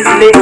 easily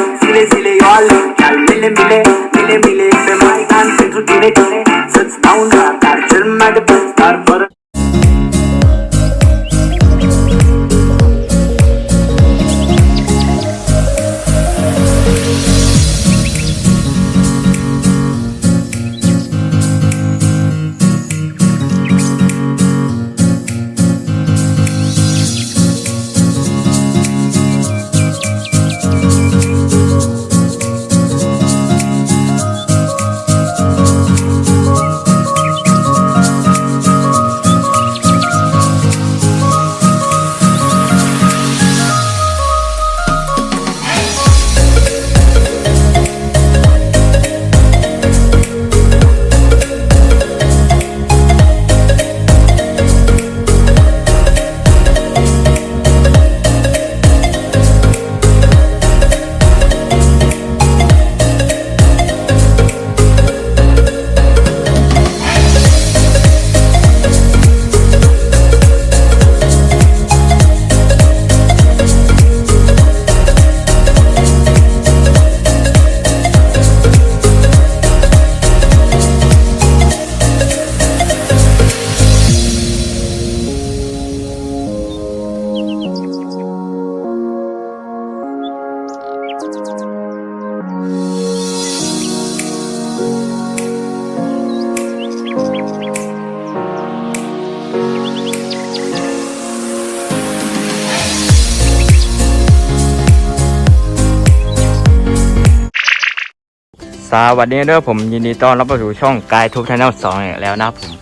สวัสดีด้อผมยินดีต้อนรับเข้าสู่ช่องกายทุกชาแนลสองอีกแล้วนะครับผม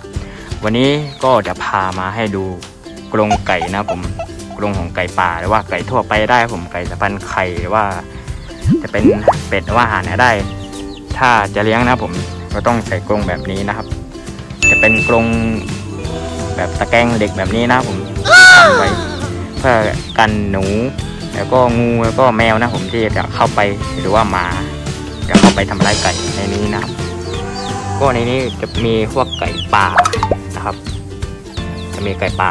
วันนี้ก็จะพามาให้ดูกรงไก่นะครับผมกรงของไก่ป่าหรือว่าไก่ทั่วไปได้ผมไก่สะพันไข่หรือว่า จะเป็นเป็ดหรือว่าอาหารเนี่ยได้ ถ้าจะเลี้ยงนะครับผมก็ต้องใส่กรงแบบนี้นะครับ จะเป็นกรงแบบตะแกรงเหล็กแบบนี้นะครับผมทำไว้เพื่อกันหนู แล้วก็งูแล้วก็แมวนะผมที่จะเข้าไปหรือว่าหมา จะเข้าไปทำร้ายไก่ในนี้นะครับก็ในนี้จะมีพวกไก่ป่านะครับ จะมีไก่ป่า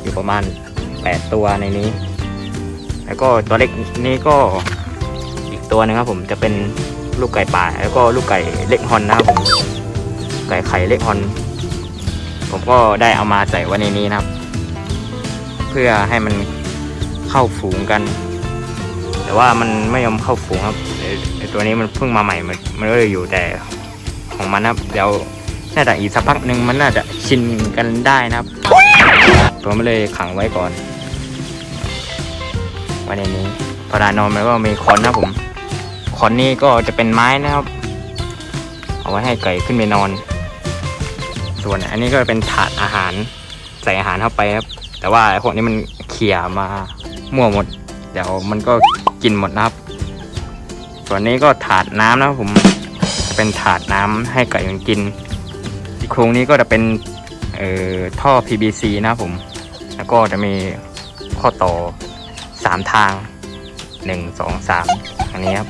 อยู่ประมาณ 8 ตัวในนี้ แล้วก็ตัวเล็กนี้ก็อีกตัวหนึงครับผมจะเป็นลูกไก่ป่า แล้วก็ลูกไก่เล็กฮอนนะครับผมไก่ไข่เล็กฮอน ผมก็ได้เอามาใส่ไว้ในนี้นะครับ เพื่อให้มันเข้าฝูงกัน แต่ว่ามันไม่ยอมเข้าฝูงครับ ตัวนี้มันเพิ่งมาใหม่มันมันก็เลยอยู่แต่ของมันนะครับเดี๋ยวน่าจะอีกสักพักหนึ่งมันน่าจะชินกันได้นะครับตัวมันเลยขังไว้ก่อนว้ในนี้พอดานอนมันก็มีคอนนะผมคอนนี้ก็จะเป็นไม้นะครับ เอาไว้ให้ไก่ขึ้นไปนอน ส่วนอันนี้ก็เป็นถาดอาหารใส่อาหารเข้าไปครับ แต่ว่าไอ้พวกนี้มันเขี่ยมามั่วหมด เดี๋ยวมันก็กินหมดนะครับ ส่วนนี้ก็ถาดน้ำนะครับผมเป็นถาดน้ำให้ไก่มันกินโครงนี้ก็จะเป็นเอ่อท่อ PVC นะครับผม แล้วก็จะมีข้อต่อสามทางหนึ่งสองสามอันนี้ครับ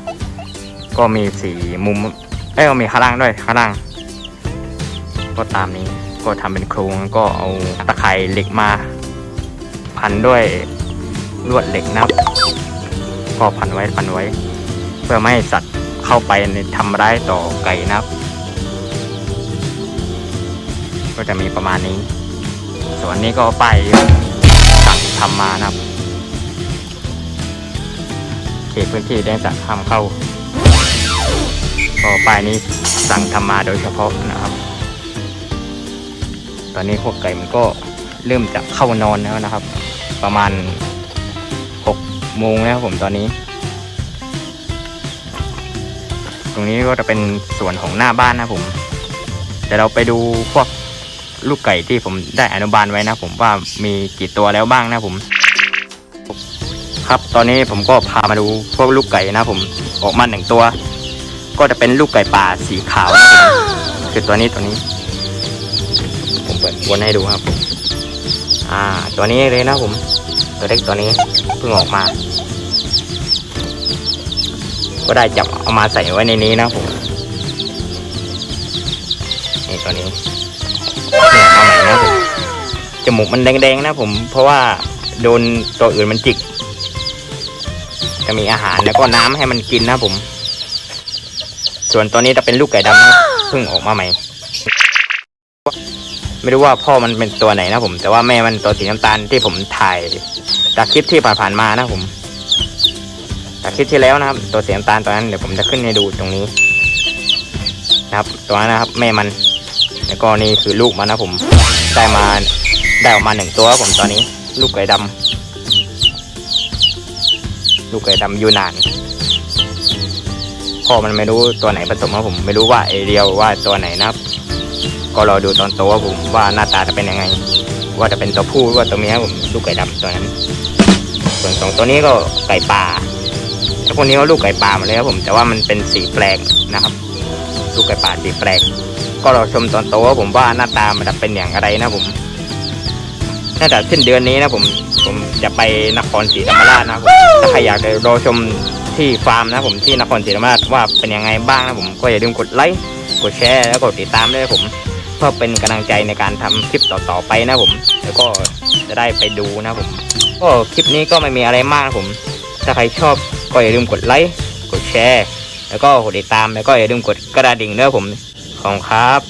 ก็มีสีมุมเอ้ยมีข้างล่างด้วยข้างล่าง ก็ตามนี้ก็ทำเป็นโครงก็เอาตะไคร่เหล็กมา พันด้วยลวดเหล็กนะครับก็พันไว้พันไว้ เพื่อไม่ให้สัตว์เข้าไปในทำร้ายต่อไก่นะครับ ก็จะมีประมาณนี้ ส่วนนี้ก็ไปายสั่งทำมานะครับเขตพื้นที่แดนสัตว์ห้ามเข้าก็ป้ายนี้สั่งทำมาโดยเฉพาะนะครับ ตอนนี้พวกไก่มันก็เริ่มจะเข้านอนแล้วนะครับ ประมาณ6โมงแล้วผมตอนนี้ ตรงนี้ก็จะเป็นส่วนของหน้าบ้านนะผมเดี๋ยวเราไปดูพวกลูกไก่ที่ผมได้อนุบาลไว้นะผมว่ามีกี่ตัวแล้วบ้างนะผม ครับตอนนี้ผมก็พามาดูพวกลูกไก่นะผมออกมาหนึ่งตัว ก็จะเป็นลูกไก่ป่าสีขาวนะผมคือตัวนี้ตัวนี้ ผมเปิดวนให้ดูครับ อ่า ตัวนี้เลยนะผม ตัวเล็กตัวนี้เพิ่งออกมา ก็ได้จับเอามาใส่ไว้ในนี้นะผมนี่ตัวนี้เนี่ยมาใหม่นะผมจมูกมันแดงๆนะผม เพราะว่าโดนตัวอื่นมันจิก จะมีอาหารแล้วก็น้ำให้มันกินนะผม ส่วนตัวนี้จะเป็นลูกไก่ดำนะเพิ่งออกมาใหม่ ไม่รู้ว่าพ่อมันเป็นตัวไหนนะผม แต่ว่าแม่มันตัวสีน้ำตาลที่ผมถ่ายจากคลิปที่ผ่านๆมานะผม คลิปที่แล้วนะครับ ตัวเสีน้ำตาลตัวนั้นเดี๋ยวผมจะขึ้นให้ดูตรงนี้นะครับ ตัวนั้นนะครับ แม่มันแล้วก็นี่คือลูกมันนะผมได้มาได้ออกมาหนึ่งตัวผมตอนนี้ ลูกไก่ดำลูกไก่ดำยูนานพ่อมันไม่รู้ตัวไหนผสมครับผมไม่รู้ว่าไอเดียวว่าตัวไหนนะครับ ก็รอดูตอนโตว่าผมว่าหน้าตาจะเป็นยังไง ว่าจะเป็นตัวผู้ว่าตัวเมียผมลูกไก่ดำตัวนั้น ส่วนสองตัวนี้ก็ไก่ป่า ถ้าคนนี้ก็ลูกไก่ป่ามาเลยครับผมแต่ว่ามันเป็นสีแปลกนะครับ ลูกไก่ป่าสีแปลก ก็รอชมตอนโตว่าผมว่าหน้าตามันจะเป็นอย่างไรนะผมน่าจะสิ้นเดือนนี้นะผมผมจะไปนครศรีธรรมราชนะครับผมถ้าใครอยากรอชมที่ฟาร์มนะผมที่นครศรีธรรมราชว่าเป็นยังไงบ้างนะผมก็อย่าลืมกดไลค์กดแชร์แล้วกดติดตามด้วยผม เพื่อเป็นกำลังใจในการทำคลิปต่อๆไปนะผม แล้วก็จะได้ไปดูนะผม ก็คลิปนี้ก็ไม่มีอะไรมากนะผม ถ้าใครชอบ ก็อย่าลืมกดไลค์ กดแชร์ แล้วก็กดติดตาม แล้วก็อย่าลืมกดกระดิ่งด้วยผม ของครับ